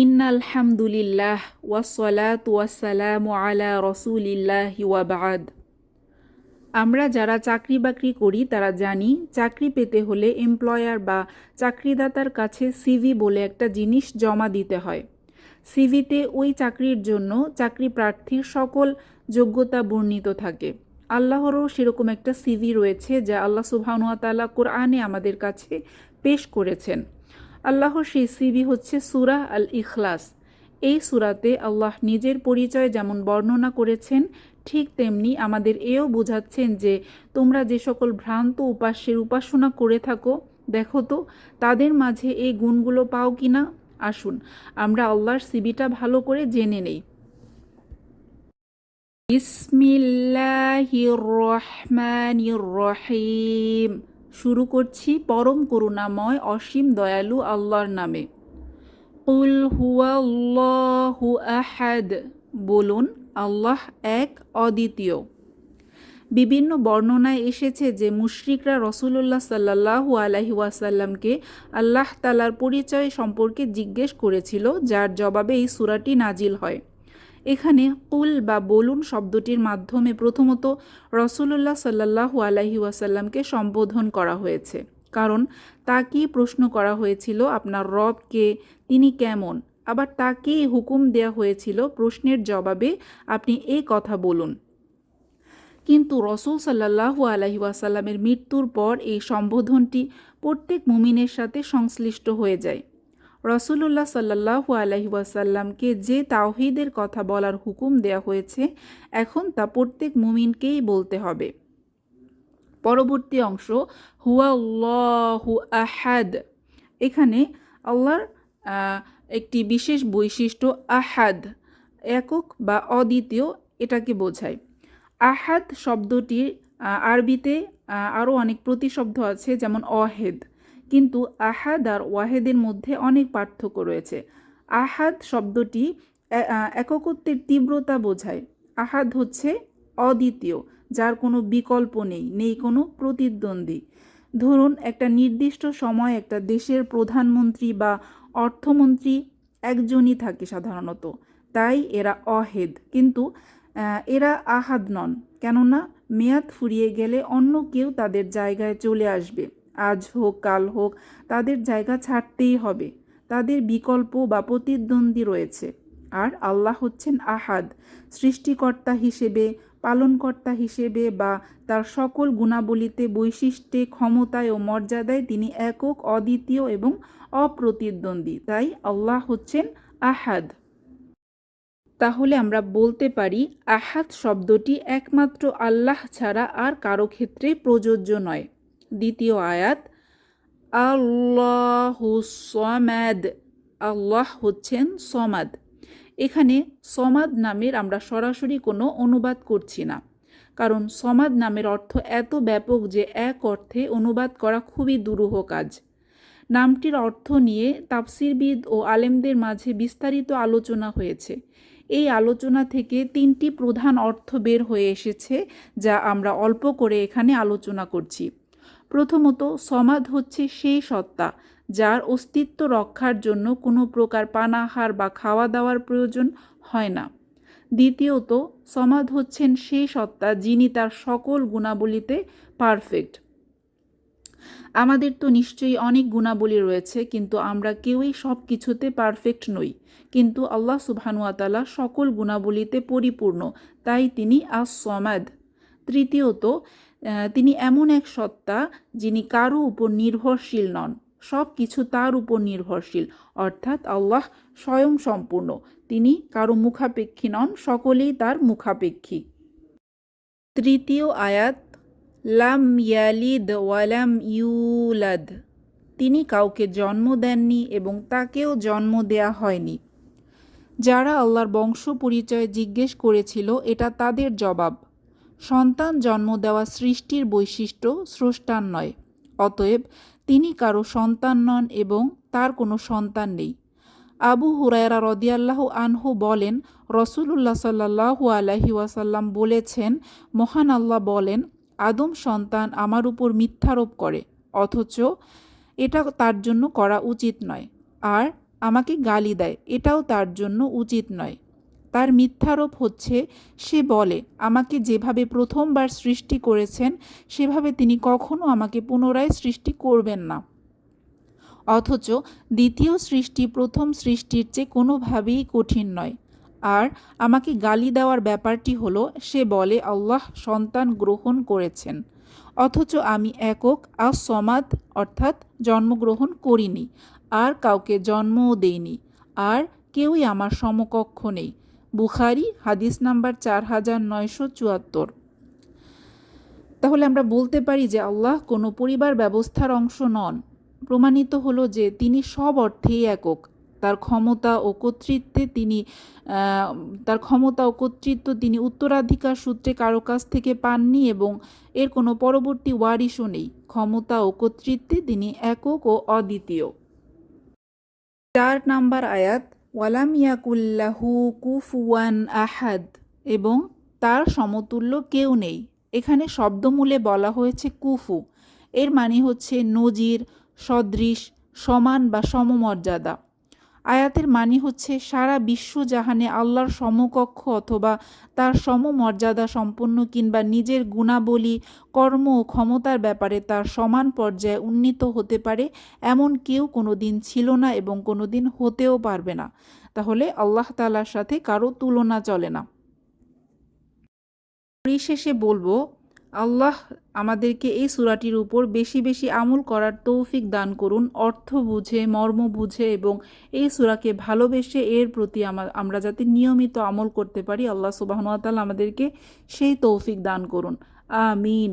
In আলহামদুলিল্লাহ ওয়াসলাত ওয়াসালাম আলা রসুলিল্লাহ ওয়াবাদ আমরা যারা চাকরি বাকরি করি, তারা জানি চাকরি পেতে হলে এমপ্লয়ার বা চাকরিদাতার কাছে সিভি বলে একটা জিনিস জমা দিতে হয়। সিভিতে ওই চাকরির জন্য চাকরি প্রার্থীর সকল যোগ্যতা বর্ণিত থাকে। আল্লাহরও সেরকম একটা সিভি রয়েছে যা আল্লাহ সুবহানুয়াতালা কোরআনে আমাদের কাছে পেশ করেছেন। আল্লাহর সেই সিবি হচ্ছে সুরাহ আল ইখলাস এই সুরাতে আল্লাহ নিজের পরিচয় যেমন বর্ণনা করেছেন, ঠিক তেমনি আমাদের এও বোঝাচ্ছেন যে তোমরা যে সকল ভ্রান্ত উপাস্যের উপাসনা করে থাকো, দেখো তো, তাদের মাঝে এই গুণগুলো পাও কি না আসুন, আমরা আল্লাহর সিবিটা ভালো করে জেনে নেই। বিসমিল্লাহির রহমানির রহিম। শুরু করছি পরম করুণাময়, অসীম দয়ালু আল্লাহর নামে। কুল হুয়াল্লাহু আহাদ, বলুন, আল্লাহ এক অদ্বিতীয়। বিভিন্ন বর্ণনায় এসেছে যে মুশরিকরা রসুল্লাহ সাল্লাহু আলহি ওয়াসাল্লামকে আল্লাহ তালার পরিচয় সম্পর্কে জিজ্ঞেস করেছিল, যার জবাবে এই সুরাটি নাজিল হয়। এখানে কুল বা বলুন শব্দটির মাধ্যমে প্রথমত রসুল্লাহ সাল্লাহু আলাহি ওয়াসাল্লামকে সম্বোধন করা হয়েছে। কারণ তাকেই প্রশ্ন করা হয়েছিল, আপনার রব কে? তিনি কেমন? আবার তাকেই হুকুম দেয়া হয়েছিল, প্রশ্নের জবাবে, আপনি এই কথা বলুন। কিন্তু রসুল সাল্লাহু আলহি ওয়াসাল্লামের মৃত্যুর পর এই সম্বোধনটি প্রত্যেক মুমিনের সাথে সংশ্লিষ্ট হয়ে যায়। রসুল্লাহ সাল্লাহু আলহি ওয়াসাল্লামকে যে তাওহিদের কথা বলার হুকুম দেয়া হয়েছে, এখন তা প্রত্যেক মুমিনকেই বলতে হবে। পরবর্তী অংশ, হুয়াল্লাহু আহাদ। এখানে আল্লাহর একটি বিশেষ বৈশিষ্ট্য আহাদ, একক বা অদ্বিতীয় এটাকে বোঝায়। আহাদ শব্দটির আরবিতে আরও অনেক প্রতিশব্দ আছে যেমন অহেদ। কিন্তু আহাদ আর ওয়াহেদের মধ্যে অনেক পার্থক্য রয়েছে। আহাদ শব্দটি এককত্বের তীব্রতা বোঝায়। আহাদ হচ্ছে অদ্বিতীয়, যার কোনো বিকল্প নেই নেই কোনো প্রতিদ্বন্দ্বী। ধরুন, একটা নির্দিষ্ট সময় একটা দেশের প্রধানমন্ত্রী বা অর্থমন্ত্রী একজনই থাকে সাধারণত। তাই এরা অহেদ, কিন্তু এরা আহাদ নন। কেননা, মেয়াদ ফুরিয়ে গেলে অন্য কেউ তাদের জায়গায় চলে আসবে। আজ হোক, কাল হোক, তাদের জায়গা ছাড়তেই হবে। তাদের বিকল্প বা প্রতিদ্বন্দ্বী রয়েছে। আর আল্লাহ হচ্ছেন আহাদ। সৃষ্টিকর্তা হিসেবে, পালনকর্তা হিসেবে বা তার সকল গুণাবলীতে, বৈশিষ্ট্যে, ক্ষমতায় ও মর্যাদায় তিনি একক, অদ্বিতীয় এবং অপ্রতিদ্বন্দ্বী। তাই আল্লাহ হচ্ছেন আহাদ। তাহলে আমরা বলতে পারি, আহাদ শব্দটি একমাত্র আল্লাহ ছাড়া আর কারও ক্ষেত্রে প্রযোজ্য নয়। দ্বিতীয় আয়াত আল্লাহুসমাদ আল্লাহ হচ্ছেন সমাদ। এখানে সমাদ নামের আমরা সরাসরি কোনো অনুবাদ করছি না। কারণ সমাদ নামের অর্থ এত ব্যাপক যে এক অর্থে অনুবাদ করা খুবই দুরূহ কাজ। নামটির অর্থ নিয়ে তাফসিরবিদ ও আলেমদের মাঝে বিস্তারিত আলোচনা হয়েছে। এই আলোচনা থেকে তিনটি প্রধান অর্থ বের হয়ে এসেছে, যা আমরা অল্প করে এখানে আলোচনা করছি। প্রথমত সমাদ হচ্ছে সেই সত্তা, যার অস্তিত্ব রক্ষার জন্য কোনো প্রকার পানাহার বা খাওয়া দাওয়ার প্রয়োজন হয় না। দ্বিতীয়ত সমাদ হচ্ছেন সেই সত্তা যিনি তার সকল গুণাবলীতে পারফেক্ট আমাদের তো নিশ্চয়ই অনেক গুণাবলী রয়েছে, কিন্তু আমরা কেউই সব কিছুতে পারফেক্ট নই। কিন্তু আল্লাহ সুবহানুয়াতালা সকল গুণাবলীতে পরিপূর্ণ, তাই তিনি আস সমাদ তৃতীয়ত তিনি এমন এক সত্তা যিনি কারও উপর নির্ভরশীল নন। সব কিছু তার উপর নির্ভরশীল, অর্থাৎ আল্লাহ স্বয়ং সম্পূর্ণ। তিনি কারও মুখাপেক্ষী নন, সকলেই তার মুখাপেক্ষী। তৃতীয় আয়াত, লাম ইয়ালিদ ওয়ালাম ইউলাদ। তিনি কাউকে জন্ম দেননি এবং তাকেও জন্ম দেয়া হয়নি। যারা আল্লাহর বংশ পরিচয় জিজ্ঞেস করেছিল, এটা তাদের জবাব। সন্তান জন্ম দেওয়া সৃষ্টির বৈশিষ্ট্য স্রষ্টান নয়, অতএব তিনি কারও সন্তান নন এবং তার কোনো সন্তান নেই। আবু হুরায়রা রদিয়াল্লাহ আনহু বলেন, রসুলুল্লাহ সাল্লাহু আলহি ওয়াসাল্লাম বলেছেন, মহান আল্লাহ বলেন, আদম সন্তান আমার উপর মিথ্যারোপ করে, অথচ এটা তার জন্য করা উচিত নয়, আর আমাকে গালি দেয়, এটাও তার জন্য উচিত নয়। তার মিথ্যারোপ হচ্ছে, সে বলে, আমাকে যেভাবে প্রথমবার সৃষ্টি করেছেন, সেভাবে তিনি কখনো আমাকে পুনরায় সৃষ্টি করবেন না। অথচ দ্বিতীয় সৃষ্টি প্রথম সৃষ্টির চেয়ে কোনোভাবেই কঠিন নয়। আর আমাকে গালি দেওয়ার ব্যাপারটি হলো, সে বলে, আল্লাহ সন্তান গ্রহণ করেছেন। অথচ আমি একক আর সমাদ অর্থাৎ জন্মগ্রহণ করিনি। আর কাউকে জন্মও দেইনি। আর কেউই আমার সমকক্ষ নেই। বুখারি, হাদিস নাম্বার চার হাজার নয়শো চুয়াত্তর। তাহলে আমরা বলতে পারি যে আল্লাহ কোনো পরিবার ব্যবস্থার অংশ নন। প্রমাণিত হলো যে তিনি সব অর্থেই একক। তার ক্ষমতা ও কর্তৃত্বে তিনি তার ক্ষমতা ও কর্তৃত্ব তিনি উত্তরাধিকার সূত্রে কারও কাছ থেকে পাননি এবং এর কোনো পরবর্তী ওয়ারিশও নেই। ক্ষমতা ও কর্তৃত্বে তিনি একক ও অদ্বিতীয়। চার নাম্বার আয়াত ওয়ালাম ইয়াকুল্লাহু কুফুয়ান আহাদ, এবং তার সমতুল্য কেউ নেই। এখানে শব্দমূলে বলা হয়েছে কুফু। এর মানে হচ্ছে নজির, সদৃশ, সমান বা সমমর্যাদা। আয়াতের মানে হচ্ছে সারা বিশ্বজাহানে আল্লাহর সমকক্ষ অথবা তার সমমর্যাদা সম্পন্ন কিংবা নিজের গুণাবলী, কর্ম ও ক্ষমতার ব্যাপারে তার সমান পর্যায়ে উন্নীত হতে পারে এমন কেউ কোনো দিন ছিল না এবং কোনো দিন হতেও পারবে না। তাহলে আল্লাহ তালার সাথে কারও তুলনা চলে না। পরিশেষে বলব আল্লাহ আমাদেরকে এই সুরাটির উপর বেশি বেশি আমল করার তৌফিক দান করুন, অর্থ বুঝে, মর্ম বুঝে এবং এই সুরাকে ভালোবেসে এর প্রতি আমরা যাতে নিয়মিত আমল করতে পারি, আল্লাহ সুবাহনতাল আমাদেরকে সেই তৌফিক দান করুন। আমিন।